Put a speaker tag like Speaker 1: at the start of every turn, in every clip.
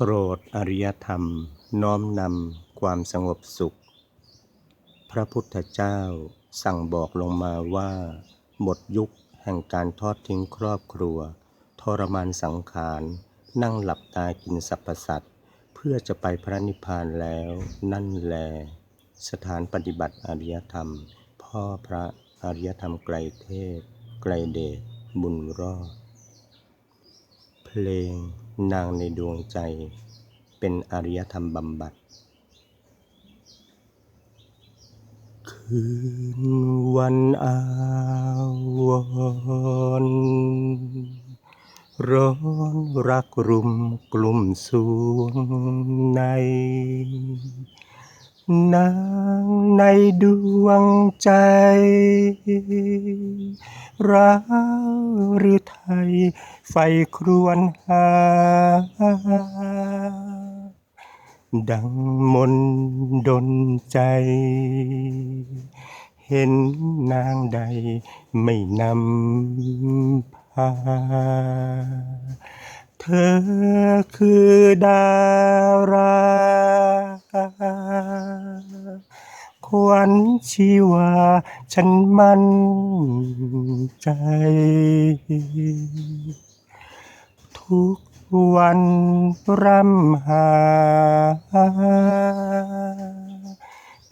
Speaker 1: โปรดอริยธรรมน้อมนำความสงบสุข พระพุทธเจ้าสั่งบอกลงมาว่า หมดยุคแห่งการทอดทิ้งครอบครัว ทรมานสังขาร นั่งหลับตากินสรรพสัตว์เพื่อจะไปพระนิพพานแล้วนั่นแล สถานปฏิบัติอริยธรรม พ่อพระอริยธรรมไกลเทพไกลเดชบุญรอด เพลง นางในดวงใจ เป็นอริยธรรมบำบัด คืนวันอาวรณ์ร้อนรักรุมกลุ่มสวงใน นางในดวงใจร้าว หรือไทย ไฟครวนหา ดังมนต์ดนใจ เห็นนางใดไม่นำพา เธอคือดาราขวัญชีวาฉันมั่น ใจ ทุกวันร่ำหา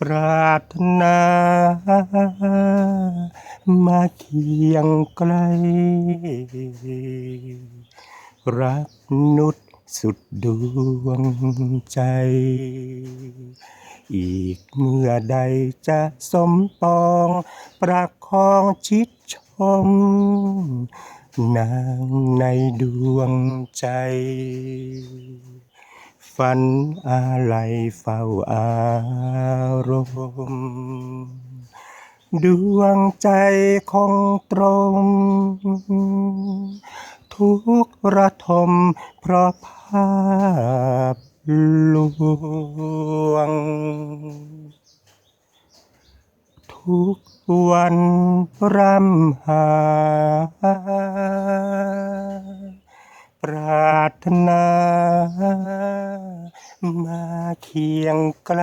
Speaker 1: ปรารถนา มาเคียงไกล รักนุษสุดดวงใจ อีกเมื่อใดจะสมปอง ประคองชิด ชมนางในดวงใจ ฝันอะไรเฝ้าอารมณ์ดวงใจคงตรง ทุกระทมเพราะภาพลวง ทุกวันรำหา ปรารถนา มาเคียงไกล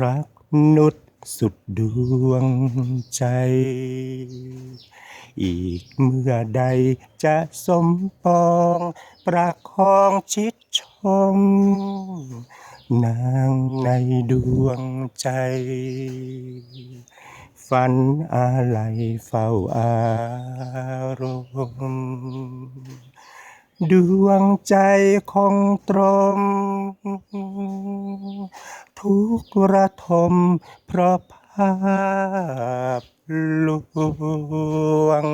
Speaker 1: รักนุษสุดดวงใจ อีกเมื่อใดจะสมปอง ประคองชิดชม นางในดวงใจ ฝันอะไรเฝ้าอารมณ์ดวงใจคงตรงทุกระทมเพราะภาพลวง